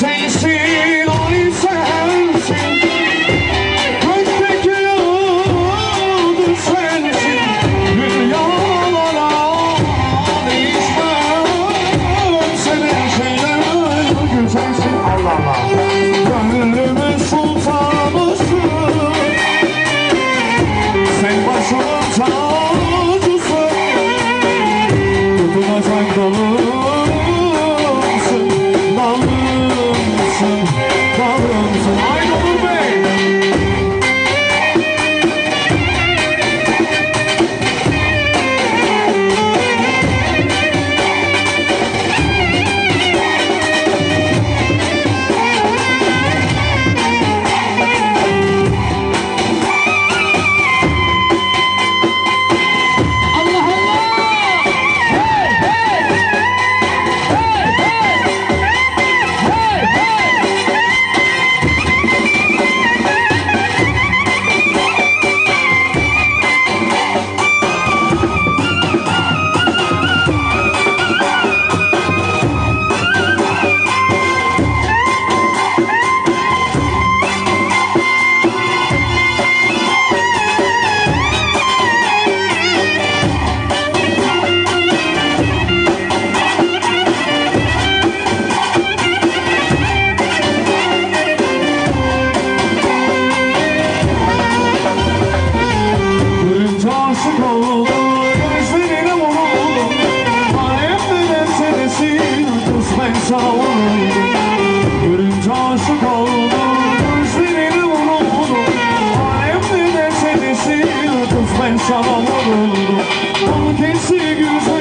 Sensin oy sensin. Gökteki yıldız sensin. Dünyalara değişmem Senin şeyler güzelsin Allah Allah Gönlümün Sen başımın tacısın. Tutulacak Ben sana vuruldum Balıkesir gül